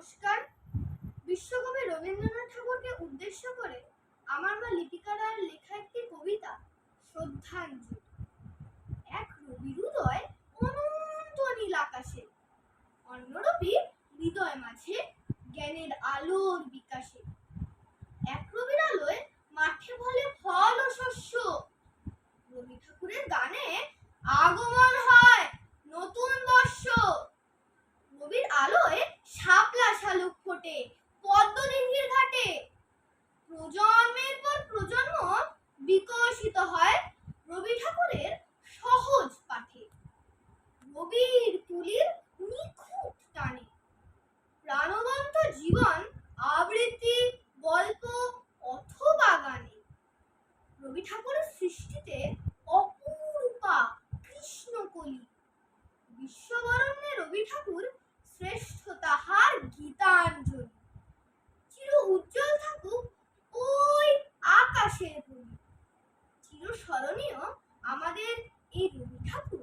নমস্কার। বিশ্বকবি রবীন্দ্রনাথ ঠাকুরকে উদ্দেশ্য করে আমার মা লিপিকা রায়ের লেখা একটি কবিতা, শ্রদ্ধাঞ্জলি। এক রবির উদয় অনন্ত নীল আকাশে অন্যরূপী হৃদয় মাঝে জ্ঞানের আলোর বিকাশে। এক রবির আলোয় মাঠে ফলে ফল ও শস্য, রবি ঠাকুরের গানে আগমন হয়। নিখুঁত টানে। প্রাণবন্ত জীবন আবৃত্তি, গল্প অথবা গানে। রবি ঠাকুরের সৃষ্টিতে কৃষ্ণকলি। বিশ্ববরণ্যে রবি ঠাকুর শ্রেষ্ঠ তাহার গীতাঞ্জলি। চির উজ্জ্বল থাকুক ওই আকাশের চির স্মরণীয় আমাদের এই রবি ঠাকুর।